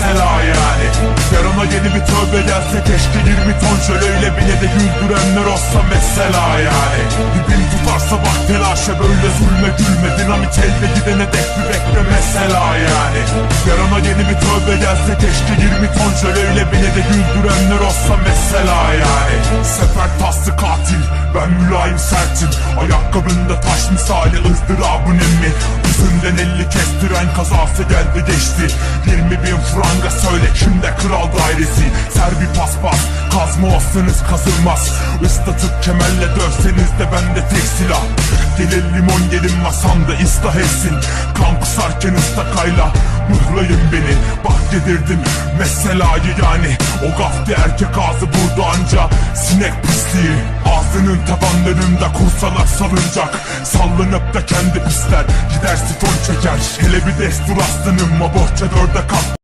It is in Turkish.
mesela yani. Yarına yeni bir tövbe gelse keşke 20 ton şöleyle bile de güldürenler olsa mesela yani. Dibin tutarsa bak telaşa böyle zulme gülme. Dinamit elde gidene dek bir bekle mesela yani. Yarına yeni bir tövbe gelse keşke 20 ton şöleyle bile de güldürenler olsa mesela yani. Sefer taslı katil ben mülayim sertim. Ayakkabında taş misali ızdırabın emmi kestiren kazası geldi geçti. 20 bin franga söyle kimde kral dairesi? Ser bir paspas kazma olsanız kazılmaz. Islatıp kemerle dövseniz de bende tek silah. Gelin limon gelin masamda ıslah etsin. Kan kusarken ıstakayla mıhlayın beni. Bak yedirdim meselayı yani. O gafti erkek ağzı burada anca Sinek pisliği Ağzının tabanlarında kursalar salıncak Sallanıp da kendi pisler Gider sifon çeker. Hele bir destur aslanım Ma bohça dörde kat